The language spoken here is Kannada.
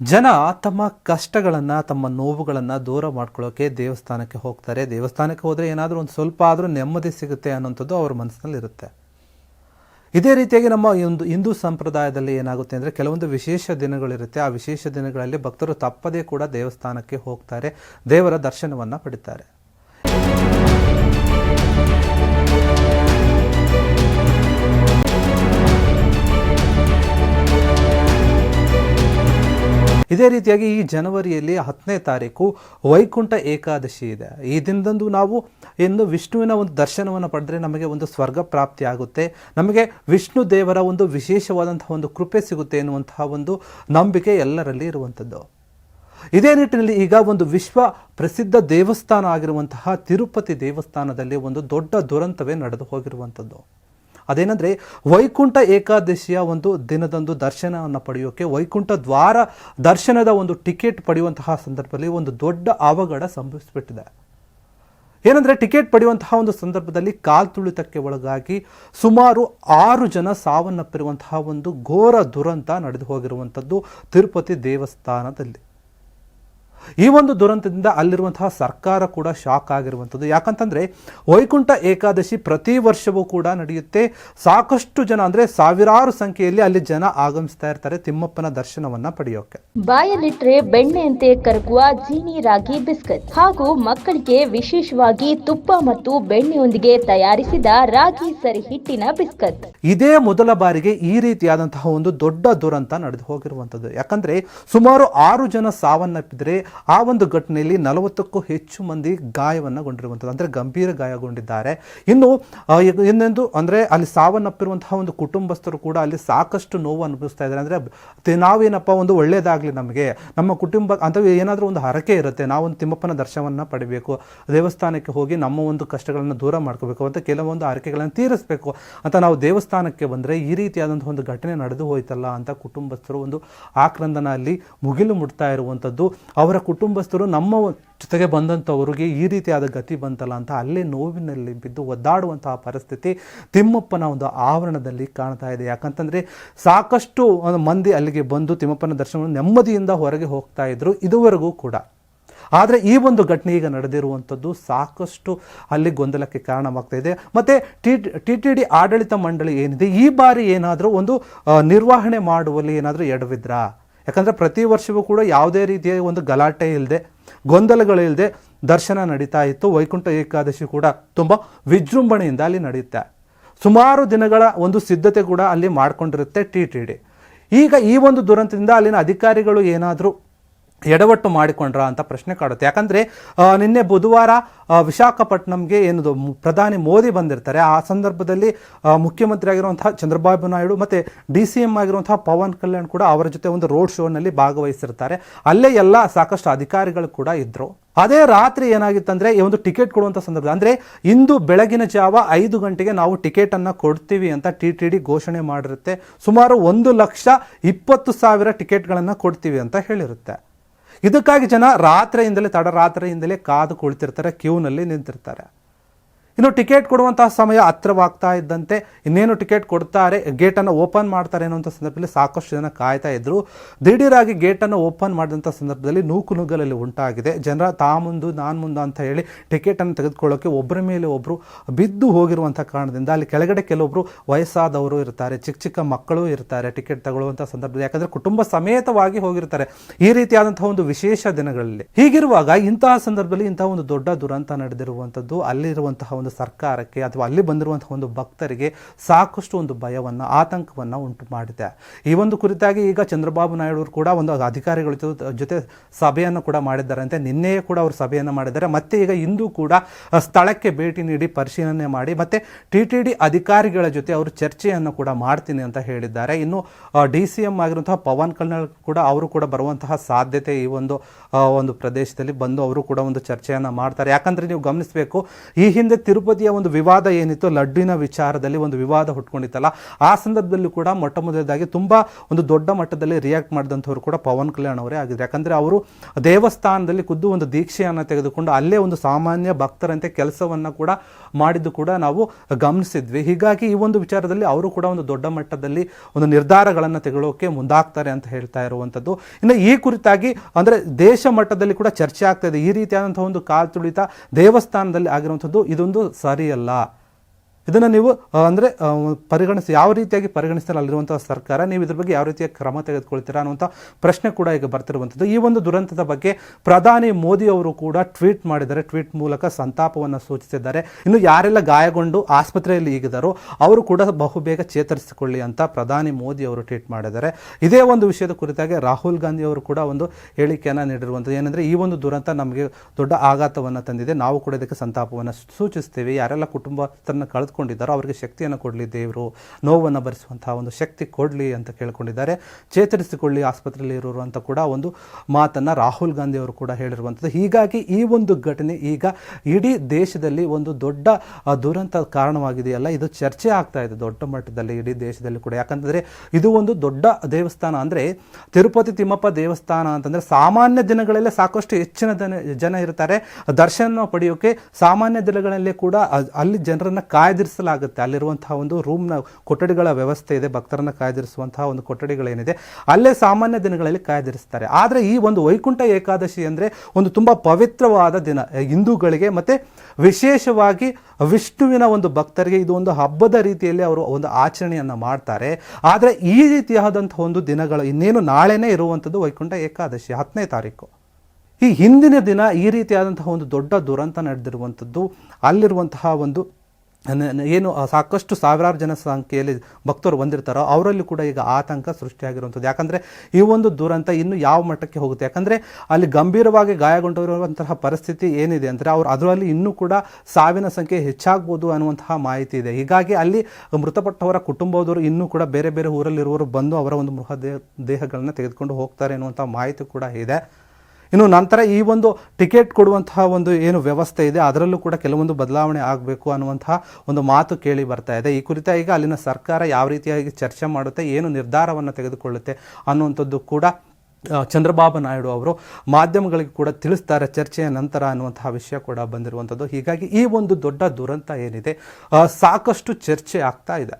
ಜನ ತಮ್ಮ ಕಷ್ಟಗಳನ್ನು, ತಮ್ಮ ನೋವುಗಳನ್ನು ದೂರ ಮಾಡ್ಕೊಳ್ಳೋಕೆ ದೇವಸ್ಥಾನಕ್ಕೆ ಹೋಗ್ತಾರೆ. ದೇವಸ್ಥಾನಕ್ಕೆ ಹೋದ್ರೆ ಏನಾದರೂ ಒಂದು ಸ್ವಲ್ಪ ಆದರೂ ನೆಮ್ಮದಿ ಸಿಗುತ್ತೆ ಅನ್ನೋಂಥದ್ದು ಅವ್ರ ಮನಸ್ಸಿನಲ್ಲಿ ಇರುತ್ತೆ. ಇದೇ ರೀತಿಯಾಗಿ ನಮ್ಮ ಒಂದು ಹಿಂದೂ ಸಂಪ್ರದಾಯದಲ್ಲಿ ಏನಾಗುತ್ತೆ ಅಂದರೆ ಕೆಲವೊಂದು ವಿಶೇಷ ದಿನಗಳಿರುತ್ತೆ. ಆ ವಿಶೇಷ ದಿನಗಳಲ್ಲಿ ಭಕ್ತರು ತಪ್ಪದೇ ಕೂಡ ದೇವಸ್ಥಾನಕ್ಕೆ ಹೋಗ್ತಾರೆ. ದೇವರ ದರ್ಶನವನ್ನು ಪಡಿತಾರೆ. ಇದೇ ರೀತಿಯಾಗಿ ಈ ಜನವರಿಯಲ್ಲಿ ಹತ್ತನೇ ತಾರೀಕು ವೈಕುಂಠ ಏಕಾದಶಿ ಇದೆ. ಈ ದಿನದಂದು ನಾವು ಇನ್ನು ವಿಷ್ಣುವಿನ ಒಂದು ದರ್ಶನವನ್ನು ಪಡೆದ್ರೆ ನಮಗೆ ಒಂದು ಸ್ವರ್ಗ ಪ್ರಾಪ್ತಿ ಆಗುತ್ತೆ. ನಮಗೆ ವಿಷ್ಣು ದೇವರ ಒಂದು ವಿಶೇಷವಾದಂತಹ ಒಂದು ಕೃಪೆ ಸಿಗುತ್ತೆ ಎನ್ನುವಂತಹ ಒಂದು ನಂಬಿಕೆ ಎಲ್ಲರಲ್ಲಿ ಇರುವಂಥದ್ದು. ಇದೇ ನಿಟ್ಟಿನಲ್ಲಿ ಈಗ ಒಂದು ವಿಶ್ವ ಪ್ರಸಿದ್ಧ ದೇವಸ್ಥಾನ ಆಗಿರುವಂತಹ ತಿರುಪತಿ ದೇವಸ್ಥಾನದಲ್ಲಿ ಒಂದು ದೊಡ್ಡ ದುರಂತವೇ ನಡೆದು ಹೋಗಿರುವಂಥದ್ದು. ಅದೇನೆಂದರೆ ವೈಕುಂಠ ಏಕಾದಶಿಯ ಒಂದು ದಿನದಂದು ದರ್ಶನವನ್ನು ಪಡೆಯೋಕೆ ವೈಕುಂಠ ದ್ವಾರ ದರ್ಶನದ ಒಂದು ಟಿಕೆಟ್ ಪಡೆಯುವಂತಹ ಸಂದರ್ಭದಲ್ಲಿ ಒಂದು ದೊಡ್ಡ ಅವಘಡ ಸಂಭವಿಸಿಬಿಟ್ಟಿದೆ. ಏನಂದರೆ ಟಿಕೆಟ್ ಪಡೆಯುವಂತಹ ಒಂದು ಸಂದರ್ಭದಲ್ಲಿ ಕಾಲ್ತುಳಿತಕ್ಕೆ ಒಳಗಾಗಿ ಸುಮಾರು ಆರು ಜನ ಸಾವನ್ನಪ್ಪಿರುವಂತಹ ಒಂದು ಘೋರ ದುರಂತ ನಡೆದು ಹೋಗಿರುವಂಥದ್ದು ತಿರುಪತಿ ದೇವಸ್ಥಾನದಲ್ಲಿ. ಈ ಒಂದು ದುರಂತದಿಂದ ಅಲ್ಲಿರುವಂತಹ ಸರ್ಕಾರ ಕೂಡ ಶಾಕ್ ಆಗಿರುವಂಥದ್ದು. ಯಾಕಂತಂದ್ರೆ ವೈಕುಂಠ ಏಕಾದಶಿ ಪ್ರತಿ ವರ್ಷವೂ ಕೂಡ ನಡೆಯುತ್ತೆ. ಸಾಕಷ್ಟು ಜನ ಅಂದ್ರೆ ಸಾವಿರಾರು ಸಂಖ್ಯೆಯಲ್ಲಿ ಅಲ್ಲಿ ಜನ ಆಗಮಿಸ್ತಾ ಇರ್ತಾರೆ ತಿಮ್ಮಪ್ಪನ ದರ್ಶನವನ್ನ ಪಡೆಯೋಕೆ. ಬಾಯಲ್ಲಿಟ್ರೆ ಬೆಣ್ಣೆಯಂತೆ ಕರಗುವ ಜೀನಿ ರಾಗಿ ಬಿಸ್ಕತ್ ಹಾಗೂ ಮಕ್ಕಳಿಗೆ ವಿಶೇಷವಾಗಿ ತುಪ್ಪ ಮತ್ತು ಬೆಣ್ಣೆಯೊಂದಿಗೆ ತಯಾರಿಸಿದ ರಾಗಿ ಸರಿ ಹಿಟ್ಟಿನ ಬಿಸ್ಕತ್. ಇದೇ ಮೊದಲ ಬಾರಿಗೆ ಈ ರೀತಿಯಾದಂತಹ ಒಂದು ದೊಡ್ಡ ದುರಂತ ನಡೆದು ಹೋಗಿರುವಂಥದ್ದು. ಯಾಕಂದ್ರೆ ಸುಮಾರು ಆರು ಜನ ಸಾವನ್ನಪ್ಪಿದ್ರೆ ಆ ಒಂದು ಘಟನೆಯಲ್ಲಿ ನಲವತ್ತಕ್ಕೂ ಹೆಚ್ಚು ಮಂದಿ ಗಾಯವನ್ನು ಗೊಂಡಿರುವಂಥದ್ದು ಅಂದ್ರೆ ಗಂಭೀರ ಗಾಯಗೊಂಡಿದ್ದಾರೆ. ಇನ್ನು ಇನ್ನೊಂದು, ಅಂದರೆ ಅಲ್ಲಿ ಸಾವನ್ನಪ್ಪಿರುವಂತಹ ಒಂದು ಕುಟುಂಬಸ್ಥರು ಕೂಡ ಅಲ್ಲಿ ಸಾಕಷ್ಟು ನೋವು ಅನುಭವಿಸ್ತಾ ಇದ್ದಾರೆ. ಅಂದರೆ ನಾವೇನಪ್ಪ, ಒಂದು ಒಳ್ಳೆಯದಾಗಲಿ ನಮಗೆ. ನಮ್ಮ ಕುಟುಂಬ ಅಂತ ಏನಾದರೂ ಒಂದು ಹರಕೆ ಇರುತ್ತೆ, ನಾವೊಂದು ತಿಮ್ಮಪ್ಪನ ದರ್ಶನವನ್ನು ಪಡಿಬೇಕು, ದೇವಸ್ಥಾನಕ್ಕೆ ಹೋಗಿ ನಮ್ಮ ಒಂದು ಕಷ್ಟಗಳನ್ನು ದೂರ ಮಾಡ್ಕೋಬೇಕು ಅಂತ ಕೆಲವೊಂದು ಹರಕೆಗಳನ್ನು ತೀರಿಸಬೇಕು ಅಂತ ನಾವು ದೇವಸ್ಥಾನಕ್ಕೆ ಬಂದರೆ ಈ ರೀತಿಯಾದಂಥ ಒಂದು ಘಟನೆ ನಡೆದು ಹೋಯ್ತಲ್ಲ ಅಂತ ಕುಟುಂಬಸ್ಥರು ಒಂದು ಆಕ್ರಂದನ ಅಲ್ಲಿ ಮುಗಿಲು ಮುಟ್ತಾ ಇರುವಂಥದ್ದು. ಅವರ ಕುಟುಂಬಸ್ಥರು ನಮ್ಮ ಜೊತೆಗೆ ಬಂದಂಥವ್ರಿಗೆ ಈ ರೀತಿಯಾದ ಗತಿ ಬಂತಲ್ಲ ಅಂತ ಅಲ್ಲೇ ನೋವಿನಲ್ಲಿ ಬಿದ್ದು ಒದ್ದಾಡುವಂತಹ ಪರಿಸ್ಥಿತಿ ತಿಮ್ಮಪ್ಪನ ಒಂದು ಆವರಣದಲ್ಲಿ ಕಾಣ್ತಾ ಇದೆ. ಯಾಕಂತಂದರೆ ಸಾಕಷ್ಟು ಮಂದಿ ಅಲ್ಲಿಗೆ ಬಂದು ತಿಮ್ಮಪ್ಪನ ದರ್ಶನವನ್ನು ನೆಮ್ಮದಿಯಿಂದ ಹೊರಗೆ ಹೋಗ್ತಾ ಇದ್ರು ಇದುವರೆಗೂ ಕೂಡ. ಆದರೆ ಈ ಒಂದು ಘಟನೆ ಈಗ ನಡೆದಿರುವಂಥದ್ದು ಸಾಕಷ್ಟು ಅಲ್ಲಿ ಗೊಂದಲಕ್ಕೆ ಕಾರಣವಾಗ್ತಾ ಇದೆ. ಮತ್ತೆ ಟಿ ಟಿ ಡಿ ಆಡಳಿತ ಮಂಡಳಿ ಏನಿದೆ? ಈ ಬಾರಿ ಏನಾದರೂ ಒಂದು ನಿರ್ವಹಣೆ ಮಾಡುವಲ್ಲಿ ಏನಾದರೂ ಎಡವಿದ್ರಾ? ಯಾಕಂದರೆ ಪ್ರತಿ ವರ್ಷವೂ ಕೂಡ ಯಾವುದೇ ರೀತಿಯ ಒಂದು ಗಲಾಟೆ ಇಲ್ಲದೆ ಗೊಂದಲಗಳಿಲ್ಲದೆ ದರ್ಶನ ನಡೀತಾ ಇತ್ತು. ವೈಕುಂಠ ಏಕಾದಶಿ ಕೂಡ ತುಂಬ ವಿಜೃಂಭಣೆಯಿಂದ ಅಲ್ಲಿ ನಡೆಯುತ್ತೆ ಸುಮಾರು ದಿನಗಳ ಒಂದು ಸಿದ್ಧತೆ ಕೂಡ ಅಲ್ಲಿ ಮಾಡಿಕೊಂಡಿರುತ್ತೆ ಟಿ ಟಿ ಡಿ. ಈಗ ಈ ಒಂದು ದುರಂತದಿಂದ ಅಲ್ಲಿನ ಅಧಿಕಾರಿಗಳು ಏನಾದರೂ ಎಡವಟ್ಟು ಮಾಡಿಕೊಂಡ್ರ ಅಂತ ಪ್ರಶ್ನೆ ಕಾಡುತ್ತೆ. ಯಾಕಂದರೆ ನಿನ್ನೆ ಬುಧವಾರ ವಿಶಾಖಪಟ್ಟಣಂಗೆ ಏನದು ಪ್ರಧಾನಿ ಮೋದಿ ಬಂದಿರ್ತಾರೆ. ಆ ಸಂದರ್ಭದಲ್ಲಿ ಮುಖ್ಯಮಂತ್ರಿ ಆಗಿರುವಂತಹ ಚಂದ್ರಬಾಬು ನಾಯ್ಡು ಮತ್ತೆ ಡಿ ಸಿ ಎಂ ಆಗಿರುವಂತಹ ಪವನ್ ಕಲ್ಯಾಣ್ ಕೂಡ ಅವರ ಜೊತೆ ಒಂದು ರೋಡ್ ಶೋನಲ್ಲಿ ಭಾಗವಹಿಸಿರ್ತಾರೆ. ಅಲ್ಲೇ ಎಲ್ಲ ಸಾಕಷ್ಟು ಅಧಿಕಾರಿಗಳು ಕೂಡ ಇದ್ರು. ಅದೇ ರಾತ್ರಿ ಏನಾಗಿತ್ತಂದ್ರೆ, ಈ ಒಂದು ಟಿಕೆಟ್ ಕೊಡುವಂತ ಸಂದರ್ಭ, ಅಂದ್ರೆ ಇಂದು ಬೆಳಗಿನ ಜಾವ ಐದು ಗಂಟೆಗೆ ನಾವು ಟಿಕೆಟ್ ಅನ್ನ ಕೊಡ್ತೀವಿ ಅಂತ ಟಿ ಟಿ ಡಿ ಘೋಷಣೆ ಮಾಡಿರುತ್ತೆ. ಸುಮಾರು ಒಂದು ಲಕ್ಷ ಇಪ್ಪತ್ತು ಸಾವಿರ ಟಿಕೆಟ್ಗಳನ್ನ ಕೊಡ್ತೀವಿ ಅಂತ ಹೇಳಿರುತ್ತೆ. ಇದಕ್ಕಾಗಿ ಜನ ರಾತ್ರಿಯಿಂದಲೇ ತಡರಾತ್ರಿಯಿಂದಲೇ ಕಾದು ಕುಳಿತಿರ್ತಾರೆ ಕ್ಯೂನಲ್ಲಿ ನಿಂತಿರ್ತಾರೆ. ಇನ್ನು ಟಿಕೆಟ್ ಕೊಡುವಂತಹ ಸಮಯ ಹತ್ರವಾಗ್ತಾ ಇದ್ದಂತೆ ಇನ್ನೇನು ಟಿಕೆಟ್ ಕೊಡ್ತಾರೆ, ಗೇಟನ್ನು ಓಪನ್ ಮಾಡ್ತಾರೆ ಅನ್ನುವಂಥ ಸಂದರ್ಭದಲ್ಲಿ ಸಾಕಷ್ಟು ಜನ ಕಾಯ್ತಾ ಇದ್ರು. ದಿಢೀರಾಗಿ ಗೇಟನ್ನು ಓಪನ್ ಮಾಡಿದಂಥ ಸಂದರ್ಭದಲ್ಲಿ ನೂಕು ನುಗ್ಗಲಲ್ಲಿ ಉಂಟಾಗಿದೆ. ಜನರ ತಾ ಮುಂದು ನಾನು ಮುಂದು ಅಂತ ಹೇಳಿ ಟಿಕೆಟನ್ನು ತೆಗೆದುಕೊಳ್ಳೋಕೆ ಒಬ್ಬರ ಮೇಲೆ ಒಬ್ಬರು ಬಿದ್ದು ಹೋಗಿರುವಂಥ ಕಾರಣದಿಂದ ಅಲ್ಲಿ ಕೆಳಗಡೆ ಕೆಲವೊಬ್ಬರು ವಯಸ್ಸಾದವರು ಇರ್ತಾರೆ, ಚಿಕ್ಕ ಚಿಕ್ಕ ಮಕ್ಕಳು ಇರ್ತಾರೆ ಟಿಕೆಟ್ ತಗೊಳ್ಳುವಂಥ ಸಂದರ್ಭದಲ್ಲಿ. ಯಾಕಂದ್ರೆ ಕುಟುಂಬ ಸಮೇತವಾಗಿ ಹೋಗಿರ್ತಾರೆ ಈ ರೀತಿಯಾದಂತಹ ಒಂದು ವಿಶೇಷ ದಿನಗಳಲ್ಲಿ. ಹೀಗಿರುವಾಗ ಇಂತಹ ಸಂದರ್ಭದಲ್ಲಿ ಇಂತಹ ಒಂದು ದೊಡ್ಡ ದುರಂತ ನಡೆದಿರುವಂಥದ್ದು, ಅಲ್ಲಿರುವಂತಹ ಒಂದು ಸರ್ಕಾರಕ್ಕೆ ಅಥವಾ ಅಲ್ಲಿ ಬಂದಿರುವಂತಹ ಒಂದು ಭಕ್ತರಿಗೆ ಸಾಕಷ್ಟು ಒಂದು ಭಯವನ್ನ, ಆತಂಕವನ್ನ ಉಂಟು ಮಾಡಿದೆ. ಈ ಒಂದು ಕುರಿತಾಗಿ ಈಗ ಚಂದ್ರಬಾಬು ನಾಯ್ಡು ಅವರು ಕೂಡ ಒಂದು ಅಧಿಕಾರಿಗಳ ಜೊತೆ- ಸಭೆಯನ್ನು ಕೂಡ ಮಾಡಿದ್ದಾರೆ ಅಂತೆ ನಿನ್ನೆಯೇ ಕೂಡ ಅವರು ಸಭೆಯನ್ನು ಮಾಡಿದ್ದಾರೆ. ಮತ್ತೆ ಈಗ ಇಂದು ಕೂಡ ಸ್ಥಳಕ್ಕೆ ಭೇಟಿ ನೀಡಿ ಪರಿಶೀಲನೆ ಮಾಡಿ ಮತ್ತೆ ಟಿ ಟಿ ಡಿ ಅಧಿಕಾರಿಗಳ ಜೊತೆ ಅವರು ಚರ್ಚೆಯನ್ನು ಕೂಡ ಮಾಡ್ತೀನಿ ಅಂತ ಹೇಳಿದ್ದಾರೆ. ಇನ್ನು ಡಿ ಸಿ ಎಂ ಆಗಿರುವಂತಹ ಪವನ್ ಕಲ್ಯಾಣ್ ಕೂಡ ಅವರು ಕೂಡ ಬರುವಂತಹ ಸಾಧ್ಯತೆ ಈ ಒಂದು ಒಂದು ಪ್ರದೇಶದಲ್ಲಿ ಬಂದು ಅವರು ಕೂಡ ಒಂದು ಚರ್ಚೆಯನ್ನು ಮಾಡ್ತಾರೆ. ಯಾಕಂದ್ರೆ ನೀವು ಗಮನಿಸಬೇಕು, ಈ ಹಿಂದೆ ತಿರುಪತಿಯ ಒಂದು ವಿವಾದ ಏನಿತ್ತು, ಲಡ್ಡಿನ ವಿಚಾರದಲ್ಲಿ ಒಂದು ವಿವಾದ ಹುಟ್ಕೊಂಡಿತ್ತಲ್ಲ, ಆ ಸಂದರ್ಭದಲ್ಲೂ ಕೂಡ ಮೊಟ್ಟ ಮೊದಲದಾಗಿ ತುಂಬ ಒಂದು ದೊಡ್ಡ ಮಟ್ಟದಲ್ಲಿ ರಿಯಾಕ್ಟ್ ಮಾಡಿದಂಥವ್ರು ಕೂಡ ಪವನ್ ಕಲ್ಯಾಣ್ ಅವರೇ ಆಗಿದ್ದರು. ಯಾಕಂದರೆ ಅವರು ದೇವಸ್ಥಾನದಲ್ಲಿ ಖುದ್ದು ಒಂದು ದೀಕ್ಷೆಯನ್ನು ತೆಗೆದುಕೊಂಡು ಅಲ್ಲೇ ಒಂದು ಸಾಮಾನ್ಯ ಭಕ್ತರಂತೆ ಕೆಲಸವನ್ನು ಕೂಡ ಮಾಡಿದ್ದು ಕೂಡ ನಾವು ಗಮನಿಸಿದ್ವಿ. ಹೀಗಾಗಿ ಈ ಒಂದು ವಿಚಾರದಲ್ಲಿ ಅವರು ಕೂಡ ಒಂದು ದೊಡ್ಡ ಮಟ್ಟದಲ್ಲಿ ಒಂದು ನಿರ್ಧಾರಗಳನ್ನು ತೆಗೊಳ್ಳೋಕೆ ಮುಂದಾಗ್ತಾರೆ ಅಂತ ಹೇಳ್ತಾ ಇರುವಂಥದ್ದು. ಇನ್ನು ಈ ಕುರಿತಾಗಿ ಅಂದರೆ ದೇಶ ಮಟ್ಟದಲ್ಲಿ ಕೂಡ ಚರ್ಚೆ ಆಗ್ತಾ ಇದೆ. ಈ ರೀತಿಯಾದಂಥ ಒಂದು ಕಾಲ್ ತುಳಿತ ದೇವಸ್ಥಾನದಲ್ಲಿ ಆಗಿರುವಂಥದ್ದು, ಇದೊಂದು சரியில்ல. ಇದನ್ನು ನೀವು ಅಂದರೆ ಪರಿಗಣಿಸಿ, ಯಾವ ರೀತಿಯಾಗಿ ಪರಿಗಣಿಸ್ತಾರೆ ಅಲ್ಲಿರುವಂಥ ಸರ್ಕಾರ? ನೀವು ಇದ್ರ ಬಗ್ಗೆ ಯಾವ ರೀತಿಯ ಕ್ರಮ ತೆಗೆದುಕೊಳ್ತೀರಾ ಅನ್ನುವಂಥ ಪ್ರಶ್ನೆ ಕೂಡ ಈಗ ಬರ್ತಿರುವಂಥದ್ದು. ಈ ಒಂದು ದುರಂತದ ಬಗ್ಗೆ ಪ್ರಧಾನಿ ಮೋದಿ ಅವರು ಕೂಡ ಟ್ವೀಟ್ ಮಾಡಿದ್ದಾರೆ. ಟ್ವೀಟ್ ಮೂಲಕ ಸಂತಾಪವನ್ನು ಸೂಚಿಸಿದ್ದಾರೆ. ಇನ್ನು ಯಾರೆಲ್ಲ ಗಾಯಗೊಂಡು ಆಸ್ಪತ್ರೆಯಲ್ಲಿ ಈಗಿದಾರೋ, ಅವರು ಕೂಡ ಬಹುಬೇಗ ಚೇತರಿಸಿಕೊಳ್ಳಿ ಅಂತ ಪ್ರಧಾನಿ ಮೋದಿ ಅವರು ಟ್ವೀಟ್ ಮಾಡಿದ್ದಾರೆ. ಇದೇ ಒಂದು ವಿಷಯದ ಕುರಿತಾಗಿ ರಾಹುಲ್ ಗಾಂಧಿ ಅವರು ಕೂಡ ಒಂದು ಹೇಳಿಕೆಯನ್ನು ನೀಡಿರುವಂಥದ್ದು. ಏನಂದರೆ, ಈ ಒಂದು ದುರಂತ ನಮಗೆ ದೊಡ್ಡ ಆಘಾತವನ್ನು ತಂದಿದೆ. ನಾವು ಕೂಡ ಇದಕ್ಕೆ ಸಂತಾಪವನ್ನು ಸೂಚಿಸ್ತೇವೆ. ಯಾರೆಲ್ಲ ಕುಟುಂಬಸ್ಥರನ್ನ ಕಳೆದುಕೊಂಡಿದ್ದಾರೋ ಅವರಿಗೆ ಶಕ್ತಿಯನ್ನು ಕೊಡಲಿ ದೇವರು, ನೋವನ್ನು ಭರಿಸುವಂತಹ ಒಂದು ಶಕ್ತಿ ಕೊಡಲಿ ಅಂತ ಕೇಳ್ಕೊಂಡಿದ್ದಾರೆ. ಚೇತರಿಸಿಕೊಳ್ಳಿ ಆಸ್ಪತ್ರೆಯಲ್ಲಿ ಇರೋರು ಕೂಡ ಒಂದು ಮಾತನ್ನ ರಾಹುಲ್ ಗಾಂಧಿ ಅವರು ಕೂಡ ಹೇಳಿರುವಂಥದ್ದು. ಹೀಗಾಗಿ ಈ ಒಂದು ಘಟನೆ ಈಗ ಇಡೀ ದೇಶದಲ್ಲಿ ಒಂದು ದೊಡ್ಡ ದುರಂತ ಕಾರಣವಾಗಿದೆಯಲ್ಲ. ಇದು ಚರ್ಚೆ ಆಗ್ತಾ ಇದೆ ದೊಡ್ಡ ಮಟ್ಟದಲ್ಲಿ ಇಡೀ ದೇಶದಲ್ಲಿ ಕೂಡ. ಯಾಕಂತಂದರೆ ಇದು ಒಂದು ದೊಡ್ಡ ದೇವಸ್ಥಾನ ಅಂದ್ರೆ ತಿರುಪತಿ ತಿಮ್ಮಪ್ಪ ದೇವಸ್ಥಾನ ಅಂತಂದ್ರೆ ಸಾಮಾನ್ಯ ದಿನಗಳಲ್ಲೇ ಸಾಕಷ್ಟು ಹೆಚ್ಚಿನ ಜನ ಇರ್ತಾರೆ. ದರ್ಶನ ಪಡೆಯೋಕೆ ಸಾಮಾನ್ಯ ದಿನಗಳಲ್ಲೇ ಕೂಡ ಅಲ್ಲಿ ಜನರನ್ನು ಜನರನ್ನ ಕಾಯ್ದಿರಿಸಲಾಗುತ್ತೆ. ಅಲ್ಲಿರುವಂತಹ ಒಂದು ರೂಮ್ನ ಕೊಠಡಿಗಳ ವ್ಯವಸ್ಥೆ ಇದೆ. ಭಕ್ತರನ್ನ ಕಾಯ್ದಿರಿಸುವಂತಹ ಒಂದು ಕೊಠಡಿಗಳೇನಿದೆ. ಅಲ್ಲೇ ಸಾಮಾನ್ಯ ದಿನಗಳಲ್ಲಿ ಕಾಯ್ದಿರಿಸ್ತಾರೆ. ಆದರೆ ಈ ಒಂದು ವೈಕುಂಠ ಏಕಾದಶಿ ಅಂದ್ರೆ ಒಂದು ತುಂಬಾ ಪವಿತ್ರವಾದ ದಿನ. ಹಿಂದೂಗಳಿಗೆ ಮತ್ತೆ ವಿಶೇಷವಾಗಿ ವಿಷ್ಣುವಿನ ಒಂದು ಭಕ್ತರಿಗೆ ಇದು ಒಂದು ಹಬ್ಬದ ರೀತಿಯಲ್ಲಿ ಅವರು ಒಂದು ಆಚರಣೆಯನ್ನು ಮಾಡ್ತಾರೆ. ಆದರೆ ಈ ರೀತಿಯಾದಂಥ ಒಂದು ದಿನಗಳು ಇನ್ನೇನು ನಾಳೆನೇ ಇರುವಂಥದ್ದು ವೈಕುಂಠ ಏಕಾದಶಿ ಹತ್ತನೇ ತಾರೀಕು. ಈ ಹಿಂದಿನ ದಿನ ಈ ರೀತಿಯಾದಂತಹ ಒಂದು ದೊಡ್ಡ ದುರಂತ ನಡೆದಿರುವಂಥದ್ದು, ಅಲ್ಲಿರುವಂತಹ ಒಂದು ಏನು ಸಾಕಷ್ಟು ಸಾವಿರಾರು ಜನ ಸಂಖ್ಯೆಯಲ್ಲಿ ಭಕ್ತರು ಬಂದಿರ್ತಾರೋ ಅವರಲ್ಲಿ ಕೂಡ ಈಗ ಆತಂಕ ಸೃಷ್ಟಿಯಾಗಿರುವಂಥದ್ದು. ಯಾಕಂದರೆ ಈ ಒಂದು ದುರಂತ ಇನ್ನು ಯಾವ ಮಟ್ಟಕ್ಕೆ ಹೋಗುತ್ತೆ? ಯಾಕಂದರೆ ಅಲ್ಲಿ ಗಂಭೀರವಾಗಿ ಗಾಯಗೊಂಡಿರುವಂತಹ ಪರಿಸ್ಥಿತಿ ಏನಿದೆ ಅಂದರೆ ಅವರು ಅದರಲ್ಲಿ ಇನ್ನೂ ಕೂಡ ಸಾವಿನ ಸಂಖ್ಯೆ ಹೆಚ್ಚಾಗ್ಬೋದು ಅನ್ನುವಂತಹ ಮಾಹಿತಿ ಇದೆ. ಹೀಗಾಗಿ ಅಲ್ಲಿ ಮೃತಪಟ್ಟವರ ಕುಟುಂಬದವರು ಇನ್ನೂ ಕೂಡ ಬೇರೆ ಬೇರೆ ಊರಲ್ಲಿರುವವರು ಬಂದು ಅವರ ಒಂದು ಮೃತ ದೇಹಗಳನ್ನು ತೆಗೆದುಕೊಂಡು ಹೋಗ್ತಾರೆ ಅನ್ನುವಂಥ ಮಾಹಿತಿ ಕೂಡ ಇದೆ. ಇನ್ನು ನಂತರ ಈ ಒಂದು ಟಿಕೆಟ್ ಕೊಡುವಂತಹ ಒಂದು ಏನು ವ್ಯವಸ್ಥೆ ಇದೆ, ಅದರಲ್ಲೂ ಕೂಡ ಕೆಲವೊಂದು ಬದಲಾವಣೆ ಆಗಬೇಕು ಅನ್ನುವಂತಹ ಒಂದು ಮಾತು ಕೇಳಿ ಬರ್ತಾ ಇದೆ. ಈ ಕುರಿತ ಈಗ ಅಲ್ಲಿನ ಸರ್ಕಾರ ಯಾವ ರೀತಿಯಾಗಿ ಚರ್ಚೆ ಮಾಡುತ್ತೆ, ಏನು ನಿರ್ಧಾರವನ್ನು ತೆಗೆದುಕೊಳ್ಳುತ್ತೆ ಅನ್ನುವಂಥದ್ದು ಕೂಡ ಚಂದ್ರಬಾಬು ನಾಯ್ಡು ಅವರು ಮಾಧ್ಯಮಗಳಿಗೆ ಕೂಡ ತಿಳಿಸ್ತಾರೆ ಚರ್ಚೆಯ ನಂತರ ಅನ್ನುವಂತಹ ವಿಷಯ ಕೂಡ ಬಂದಿರುವಂಥದ್ದು. ಹೀಗಾಗಿ ಈ ಒಂದು ದೊಡ್ಡ ದುರಂತ ಏನಿದೆ ಸಾಕಷ್ಟು ಚರ್ಚೆ ಆಗ್ತಾ ಇದೆ.